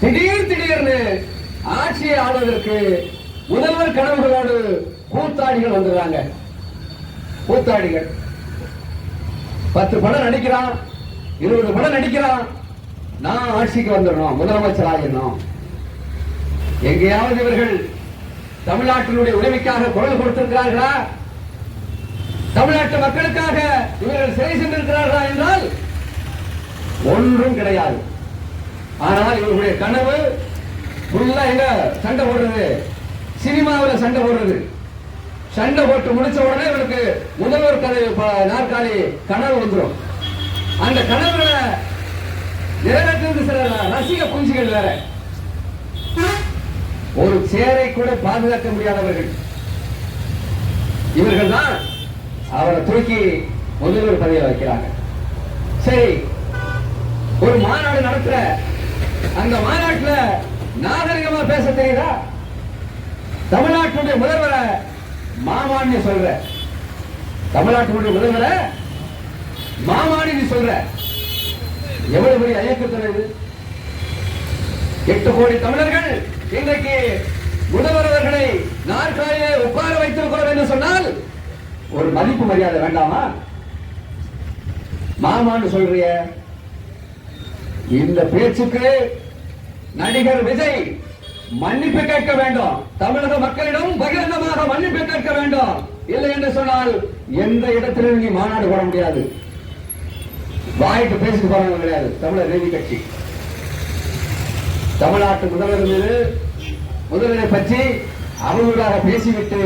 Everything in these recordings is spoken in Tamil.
திடீர் திடீர்னு ஆட்சியை ஆளுவதற்கு முதல்வர் கனவுகளோடு கூத்தாடிகள் வந்துடுறாங்க. கூத்தாடிகள். பத்து படம் நடிக்கிறான் இருபது படம் நடிக்கிறான். நான் ஆட்சிக்கு வந்துடணும் முதலமைச்சர் ஆகிடணும் எங்கேயாவது இவர்கள் தமிழ்நாட்டினுடைய உதவிக்காக குரல் கொடுத்திருக்கிறார்களா? தமிழ்நாட்டு மக்களுக்காக இவர்கள் சிறை சென்றிருக்கிறார்களா என்றால் ஒன்றும் கிடையாது. ஆனால் இவர்களுடைய கனவு ஃபுல்லா எங்க சண்டை போடுறது. சினிமாவில் சண்டை போடுறது. சண்டை போட்டு முடிச்ச உடனே இவருக்கு முதல்வர் கதை நாற்காலி கனவு வந்துடும் அந்த கனவுகளை நிறைவேற்றுறது சில ரசிக குஞ்சுகள் வேற. ஒரு சேரை கூட பாதுகாக்க முடியாதவர்கள். இவர்கள் தான் அவரை தூக்கி முதல்வர் பதவியை வைக்கிறாங்க. சரி ஒரு மாநாடு நடத்துற அந்த மாநாட்டுல நாகரிகமா பேச தெரியுதா? தமிழ்நாட்டுடைய முதல்வரை மாமான்னு சொல்ற. தமிழ்நாட்டுடைய முதல்வரை மாமான்னு சொல்ற. எவ்வளவு பெரிய ஐயக்கத்தனை இது? எட்டு கோடி தமிழர்கள் இன்றைக்கு முதல்வர் அவர்களை நாற்காலியை உட்கார வைத்திருக்கிறோம் என்று சொன்னால் ஒரு மதிப்பு மரியாதை வேண்டாமா? மாமான்னு சொல்றிய. இந்த பேச்சுக்கு நடிகர் விஜய் மன்னிப்பு கேட்க வேண்டும். தமிழக மக்களிடம் பகிரங்கமாக மன்னிப்பு கேட்க வேண்டும். இல்லை என்று சொன்னால் எந்த இடத்திலும் நீ மாநாடு போட முடியாது. வாய்ப்பு பேசிட்டு போறவங்க கிடையாது. தமிழர் நீதி கட்சி. தமிழ்நாட்டு முதல்வர் மீது முதல்வரை பற்றி அவர்களாக பேசிவிட்டு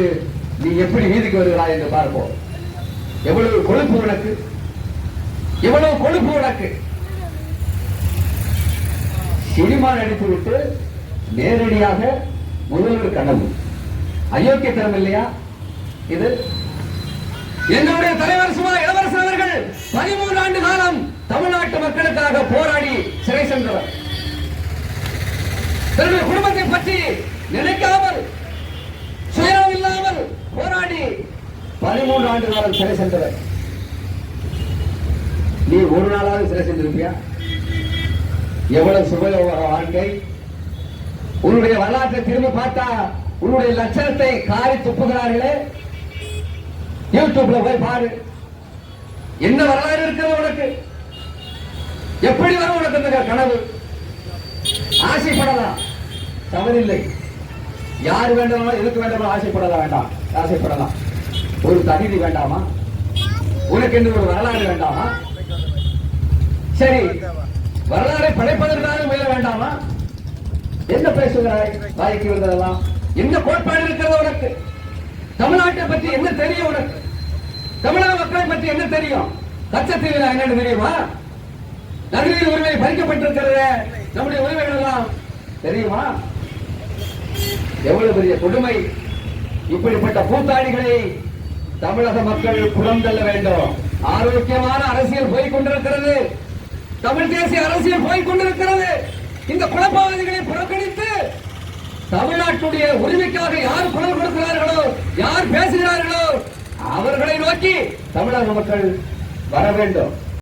நீ எப்படி வீதிக்கு வருகிறாய் என்று பார்ப்போம். எவ்வளவு கொழுப்பு உனக்கு? எவ்வளவு கொழுப்பு உனக்கு? சினிமா நடித்துவிட்டு நேரடியாக முதல்வர் கனவு. அயோக்கியத்தனம் இல்லையா? இது எங்களுடைய தலைவர் சுமா இளவரசர் அவர்கள் பதிமூன்று ஆண்டு காலம் தமிழ்நாட்டு மக்களுக்காக போராடி சிறை சென்றவர். தன்னுடைய குடும்பத்தை பற்றி நினைக்காமல் சுயம் இல்லாமல் போராடி பதிமூன்று ஆண்டு காலம் சிறை சென்றவர். நீ ஒரு நாளாவது சிறை சென்றிருப்பியா? எவ்வளவு சுபயோக வாழ்க்கை? உன்னுடைய வரலாற்றை திரும்பி பார்த்தா உன்னுடைய லட்சணத்தை காரி துப்புகிறார்களே? யூடியூப்ல போய் பாரு. என்ன வரலாறு இருக்கிறது உனக்கு? எப்படி வரும் உனக்கு இந்த கனவு? ஆசைப்படலாம். தவறில்லை. யார் வேண்டாமோ எதுக்கு வேண்டாமோ ஆசைப்படலாம் வேண்டாம். ஆசைப்படலாம். ஒரு தகுதி வேண்டாமா? உனக்கு என்று ஒரு வரலாறு வேண்டாமா? சரி. வரலாறை படைப்பதற்காக முயல வேண்டாமா? என்ன பேசுகிறாய்? வாய்க்கு வந்ததெல்லாம் என்ன கோட்பாடு இருக்கிறது உனக்கு? தமிழ்நாட்டை பற்றி என்ன தெரியும் உனக்கு? தமிழக மக்களை பற்றி என்ன தெரியும்? கச்சத்தீவில் என்னன்னு தெரியுமா? நகரில் உரிமை பறிக்கப்பட்டிருக்கிறது. நம்முடைய உரிமைகள் எல்லாம் தெரியுமா? எவ்வளவு பெரிய கொடுமை? இப்படிப்பட்ட கூத்தாடிகளை தமிழக மக்கள் புறந்தள்ள வேண்டும். ஆரோக்கியமான அரசியல் போய் கொண்டிருக்கிறது. தமிழ் தேசிய அரசியல் போய் கொண்டிருக்கிறது. இந்த குழப்பவாதிகளை புறக்கணித்து தமிழ்நாட்டுடைய உரிமைக்காக யார் குரல் கொடுக்கிறார்களோ யார் பேசுகிறார்களோ அவர்களை நோக்கி தமிழக மக்கள் வர வேண்டும்.